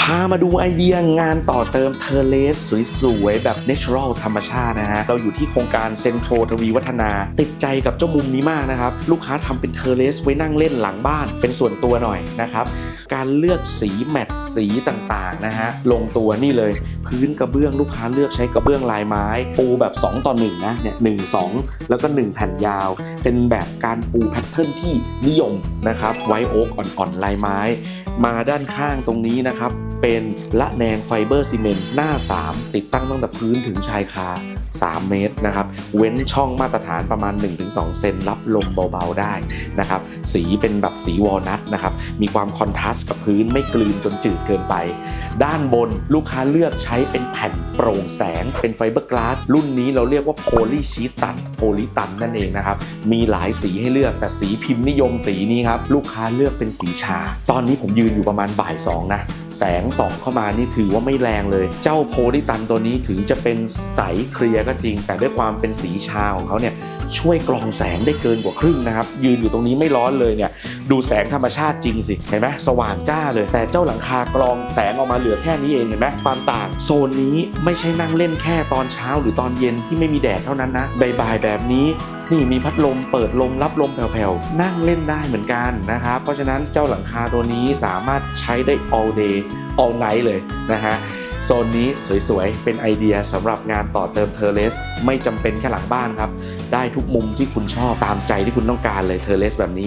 พามาดูไอเดียงานต่อเติมเทเลสสวยๆ แบบเนเชอรัลธรรมชาตินะฮะ เราอยู่ที่โครงการเซ็นทรัลทวีวัฒนา ติดใจกับเจ้ามุมนี้มากนะครับ ลูกค้าทำเป็นเทเลสไว้นั่งเล่นหลังบ้านเป็นส่วนตัวหน่อยนะครับ การเลือกสีแมทสีต่างๆนะฮะ ลงตัวนี่เลย พื้นกระเบื้องลูกค้าเลือกใช้กระเบื้องลายไม้ ปูแบบ 2 ต่อ 1 นะเนี่ยหนึ่งสองแล้วก็ 1 แผ่นยาว เป็นแบบการปูแพทเทิร์นที่นิยมนะครับไวโอ๊กอ่อนๆลายไม้ มาด้านข้างตรงนี้นะครับ เป็นละแนงไฟเบอร์ซีเมนต์หน้า 3 ติดตั้งตั้งแต่พื้นถึงชายคา 3 เมตรนะครับ เว้นช่องมาตรฐานประมาณ 1-2 เซนรับลมเบาๆได้นะครับ สีเป็นแบบสีวอลนัทนะครับ มีความคอนทราสต์กับพื้นไม่กลืนจนจืดเกินไป ด้านบนลูกค้าเลือกใช้เป็นแผ่นโปร่งแสง เป็นไฟเบอร์กลาส รุ่นนี้เราเรียกว่าโพลีชีตันโพลีตันนั่นเองนะครับ มีหลายสีให้เลือกแต่สีพิมพ์นิยมสีนี้ครับ ลูกค้าเลือกเป็นสีชา ตอนนี้ผมยืนอยู่ประมาณบ่ายสองนะ แสงส่องเข้ามานี่ถือว่าไม่แรงเลย เจ้าโพลีตันตัวนี้ถึงจะเป็นใสเคลียร์ก็จริง แต่ด้วยความเป็นสีชาของเขาเนี่ยช่วยกรองแสงได้เกินกว่าครึ่งนะครับ ยืนอยู่ตรงนี้ไม่ร้อนเลยเนี่ย ดูแสงธรรมชาติจริงสิ เห็นไหมสว่างจ้าเลย แต่เจ้าหลังคากรองแสงออกมาเหลือแค่นี้เองเห็นไหมความต่างโซนนี้ไม่ใช่นั่งเล่นแค่ตอนเช้าหรือตอนเย็นที่ไม่มีแดดเท่านั้นนะบ่ายๆแบบนี้ นี่มีพัดลมเปิดลมรับลมแผ่วๆ นั่งเล่นได้เหมือนกันนะครับ เพราะฉะนั้นเจ้าหลังคาตัวนี้สามารถใช้ได้ all day all night เลยนะฮะโซนนี้สวยๆ เป็นไอเดียสำหรับงานต่อเติมเทอร์เลส ไม่จำเป็นแค่หลังบ้านครับ ได้ทุกมุมที่คุณชอบตามใจที่คุณต้องการเลยเทอร์เลสแบบนี้